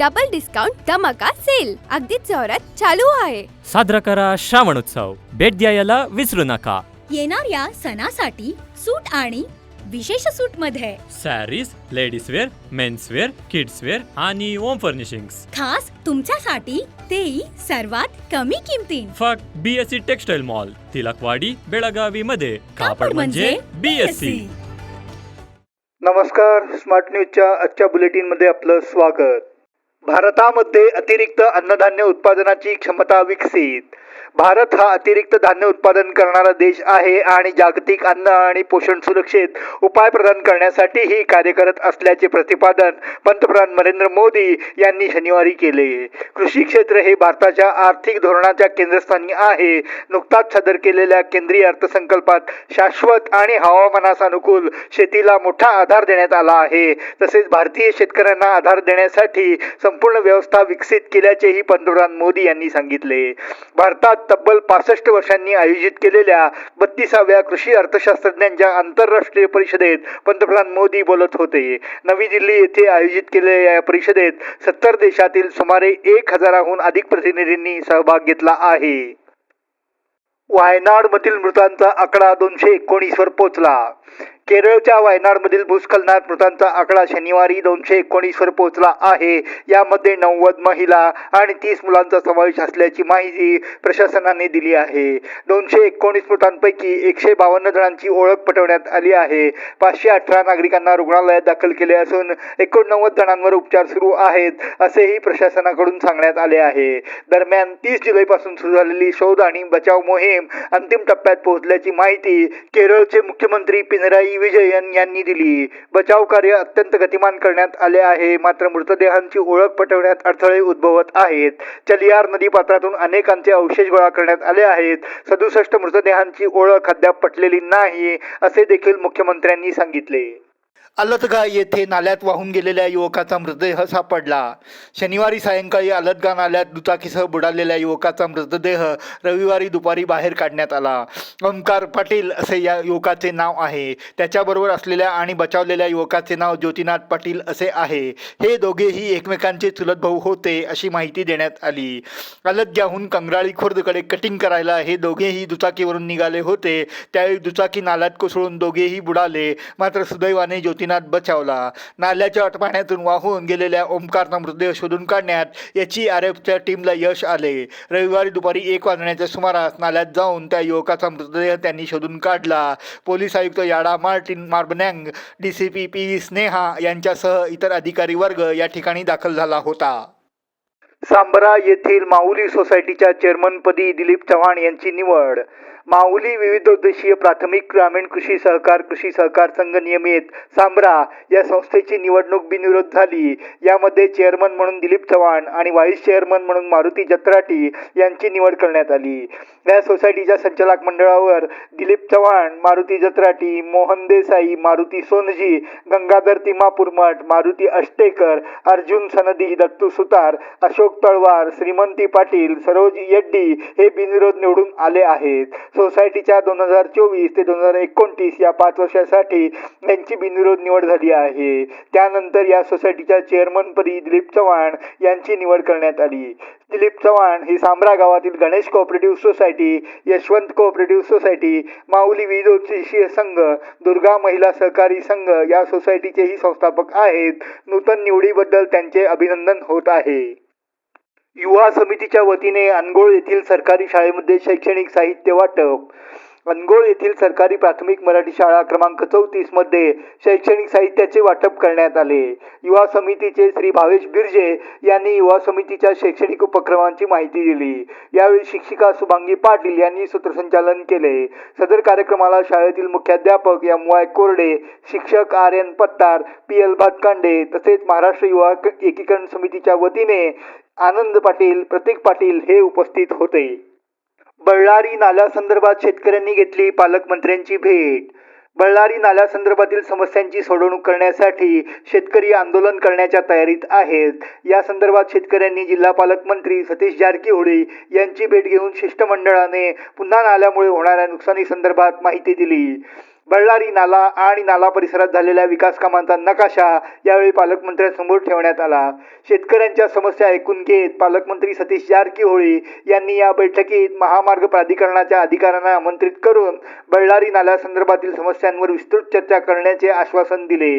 Double discount धमाका sale अगदीच जोरात चालू आहे. साजरा करा श्रावण उत्सव. भेट द्यायला विसरू नका. येणाऱ्या सणासाठी सूट आणि विशेष सूटमध्ये sarees ladies wear men's wear kids wear आणि होम फर्निशिंग खास तुमच्यासाठी तेही सर्वात कमी किमतीत. फक्त BSC textile mall Tilakwadi Belagavi मध्ये. कापड म्हणजे बीएससी नमस्कार स्मार्ट न्यूजच्या आजच्या बुलेटिनमध्ये आपलं स्वागत. भारतामध्ये अतिरिक्त अन्नधान्य उत्पादनाची क्षमता विकसित भारत हा अतिरिक्त धान्य उत्पादन करणारा देश आहे आणि जागतिक अन्न आणि पोषण सुरक्षेत उपाय प्रदान करण्यासाठीही कार्य करत असल्याचे प्रतिपादन पंतप्रधान नरेंद्र मोदी यांनी शनिवारी केले. कृषी क्षेत्र हे भारताच्या आर्थिक धोरणाच्या केंद्रस्थानी आहे. नुकताच सादर केलेल्या केंद्रीय अर्थसंकल्पात शाश्वत आणि हवामानास अनुकूल शेतीला मोठा आधार देण्यात आला आहे. तसेच भारतीय शेतकऱ्यांना आधार देण्यासाठी संपूर्ण व्यवस्था विकसित केल्याचेही पंतप्रधान मोदी यांनी सांगितले. भारतात तब्बल पासष्ट वर्षांनी आयोजित केलेल्या बत्तीसाव्या कृषी अर्थशास्त्रज्ञांच्या आंतरराष्ट्रीय परिषदेत पंतप्रधान मोदी बोलत होते. नवी दिल्ली येथे आयोजित केलेल्या या परिषदेत सत्तर देशातील सुमारे एक हजाराहून अधिक प्रतिनिधींनी सहभाग घेतला आहे. वायनाडमधील मृतांचा आकडा दोनशे एकोणीसवर पोहोचला. केरळच्या वायनाडमधील भूस्खलनात मृतांचा आकडा शनिवारी दोनशे एकोणीसवर पोहोचला आहे. यामध्ये नव्वद महिला आणि तीस मुलांचा समावेश असल्याची माहिती प्रशासनाने दिली आहे. दोनशे एकोणीस मृतांपैकी एकशे बावन्न जणांची ओळख पटवण्यात आली आहे. पाचशे अठरा नागरिकांना रुग्णालयात दाखल केले असून एकोणनव्वद जणांवर उपचार सुरू आहेत असेही प्रशासनाकडून सांगण्यात आले आहे. दरम्यान तीस जुलैपासून सुरू झालेली शोध आणि बचाव मोहीम अंतिम टप्प्यात पोहोचल्याची माहिती केरळचे मुख्यमंत्री पिनराई विजयन यांनी दिली. बचाव कार्य अत्यंत गतिमान करण्यात आले आहे. मात्र मृतदेहांची ओळख पटवण्यात अडथळे उद्भवत आहेत. चलियार नदी पात्रातून अनेकांचे अवशेष गोळा करण्यात आले आहेत. सदुसष्ट मृतदेहांची ओळख अद्याप पटलेली नाही असे देखील मुख्यमंत्र्यांनी सांगितले. अलतगा येथे नाल्यात वाहून गेलेल्या युवकाचा मृतदेह सापडला. शनिवारी सायंकाळी अलतगा नाल्यात दुचाकीसह बुडालेल्या युवकाचा मृतदेह रविवारी दुपारी बाहेर काढण्यात आला. ओंकार पाटील असे या युवकाचे नाव आहे. त्याच्याबरोबर असलेल्या आणि बचावलेल्या युवकाचे नाव ज्योतिनाथ पाटील असे आहे. हे दोघेही एकमेकांचे चुलत भाऊ होते अशी माहिती देण्यात आली. अलतग्याहून कंगराळी खुर्दकडे कटिंग करायला हे दोघेही दुचाकीवरून निघाले होते. त्यावेळी दुचाकी नाल्यात कोसळून दोघेही बुडाले. मात्र सुदैवाने ज्योतिनाथ बचावला. नाल्याच्या पाण्यातून वाहून गेलेल्या ओमकारचा मृतदेह शोधून काढण्यात याची आर एफच्या टीमला यश आले. रविवारी दुपारी एक वाजण्याच्या सुमारास नाल्यात जाऊन त्या युवकाचा मृतदेह त्यांनी शोधून काढला. पोलीस आयुक्त Yada Martin Marbaniang D C P P Sneha यांच्यासह इतर अधिकारी वर्ग या ठिकाणी दाखल झाला होता. सांबरा येथील माऊली सोसायटीच्या चेअरमनपदी दिलीप चव्हाण यांची निवड. माऊली विविधोद्देशीय प्राथमिक ग्रामीण कृषी सहकार कृषी सहकार संघ नियमित सांबरा या संस्थेची निवडणूक बिनविरोध झाली. यामध्ये चेअरमन म्हणून दिलीप चव्हाण आणि व्हाईस चेअरमन म्हणून मारुती जत्राटी यांची निवड करण्यात आली. या सोसायटीच्या संचालक मंडळावर दिलीप चव्हाण मारुती जत्राटी मोहन देसाई मारुती सोनजी गंगाधर तिमापूरमठ मारुती अष्टेकर अर्जुन सनदी दत्तू सुतार अशोक तळवार श्रीमंती पाटील सरोज येड्डी हे बिनविरोध निवडून आले आहेत. सोसायटीच्या दोन हजार चोवीस ते दोन हजार एकोणतीस या पाच वर्षासाठी यांची बिनविरोध निवड झाली आहे. त्यानंतर या सोसायटीच्या चेअरमनपदी दिलीप चव्हाण यांची निवड करण्यात आली. दिलीप चव्हाण ही सांबरा गावातील Ganesh cooperative society Yashwant cooperative society Mauli वीजोत्सेशीय संघ दुर्गा महिला सहकारी संघ या सोसायटीचेही संस्थापक आहेत. नूतन निवडीबद्दल त्यांचे अभिनंदन होत आहे. युवा समितीच्या वतीने अनगोळ येथील सरकारी शाळेमध्ये शैक्षणिक साहित्य वाटप. अनगोळ येथील सरकारी प्राथमिक मराठी शाळा क्रमांक चौतीसमध्ये शैक्षणिक साहित्याचे वाटप करण्यात आले. युवा समितीचे श्री भावेश बिर्जे यांनी युवा समितीच्या शैक्षणिक उपक्रमांची माहिती दिली. यावेळी शिक्षिका सुभांगी पाटील यांनी सूत्रसंचालन केले. सदर कार्यक्रमाला शाळेतील मुख्याध्यापक एम वाय कोरडे शिक्षक R N Pattar P L Bhatkande तसेच महाराष्ट्र युवा एकीकरण समितीच्या वतीने आनंद पाटील प्रतीक पाटील हे उपस्थित होते. बळ्ळारी नाल्यासंदर्भात शेतकऱ्यांनी घेतली पालकमंत्र्यांची भेट. बळ्ळारी नाल्यासंदर्भातील समस्यांची सोडवणूक करण्यासाठी शेतकरी आंदोलन करण्याच्या तयारीत आहेत. या संदर्भात शेतकऱ्यांनी जिल्हा पालकमंत्री सतीश जारकिहोळी यांची भेट घेऊन शिष्टमंडळाने पुन्हा नाल्यामुळे होणाऱ्या नुकसानी संदर्भात माहिती दिली. बळ्ळारी नाला आणि नाला परिसरात झालेल्या विकास कामांचा नकाशा यावेळी पालकमंत्र्यांसमोर ठेवण्यात आला. शेतकऱ्यांच्या समस्या ऐकून घेत पालकमंत्री सतीश जारकिहोळी यांनी या बैठकीत महामार्ग प्राधिकरणाच्या अधिकाऱ्यांना आमंत्रित करून बळ्ळारी नाल्यासंदर्भातील समस्यांवर विस्तृत चर्चा करण्याचे आश्वासन दिले.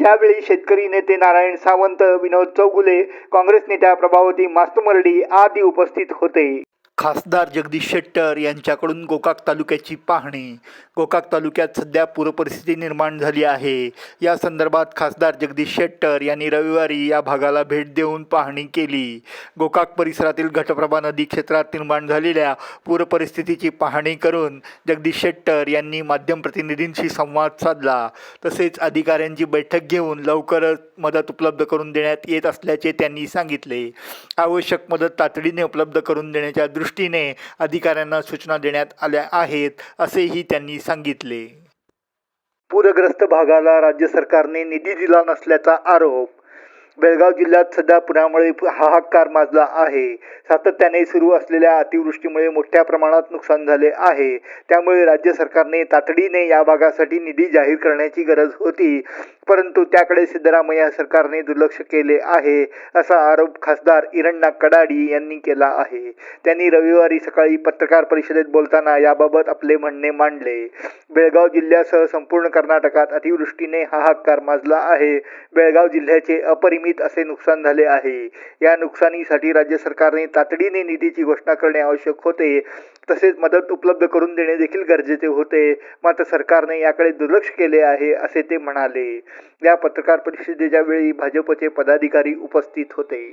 यावेळी शेतकरी नेते नारायण सावंत विनोद चौगुले काँग्रेस नेत्या प्रभावती मास्तमर्डी आदी उपस्थित होते. खासदार जगदीश शेट्टर यांच्याकडून गोकाक तालुक्याची पाहणी. गोकाक तालुक्यात सध्या पूरपरिस्थिती निर्माण झाली आहे. या संदर्भात खासदार जगदीश शेट्टर यांनी रविवारी या भागाला भेट देऊन पाहणी केली. गोकाक परिसरातील घटप्रभा नदी क्षेत्रात निर्माण झालेल्या पूरपरिस्थितीची पाहणी करून जगदीश शेट्टर यांनी माध्यम प्रतिनिधींशी संवाद साधला. तसेच अधिकाऱ्यांची बैठक घेऊन लवकरच मदत उपलब्ध करून देण्यात येत असल्याचे त्यांनी सांगितले. आवश्यक मदत तातडीने उपलब्ध करून देण्याच्या दृष्टी दृष्टीने अधिकाऱ्यांना सूचना देण्यात आल्या आहेत असेही त्यांनी सांगितले. पूरग्रस्त भागाला राज्य सरकारने निधी दिला नसल्याचा आरोप. बेळगाव जिल्ह्यात सध्या पुरामुळे हाहाकार माजला आहे. सातत्याने सुरू असलेल्या अतिवृष्टीमुळे मोठ्या प्रमाणात नुकसान झाले आहे. त्यामुळे राज्य सरकारने तातडीने या भागासाठी निधी जाहीर करण्याची गरज होती. परंतु त्याकडे सिद्धरामय्या सरकारने दुर्लक्ष केले आहे असा आरोप खासदार इरण्णा कडाडी यांनी केला आहे. त्यांनी रविवारी सकाळी पत्रकार परिषदेत बोलताना याबाबत आपले म्हणणे मांडले. बेळगाव जिल्ह्यासह संपूर्ण कर्नाटकात अतिवृष्टीने हाहाकार माजला आहे. बेळगाव जिल्ह्याचे अपरिमित असे नुकसान झाले आहे. या नुकसानीसाठी राज्य सरकारने तातडीने निधीची घोषणा करणे आवश्यक होते. तसेच मदत उपलब्ध करून देणे देखील गरजेचे होते. मात्र सरकारने याकडे दुर्लक्ष केले आहे असे ते म्हणाले. या पत्रकार परिषदेच्या वेळी भाजपचे पदाधिकारी उपस्थित होते.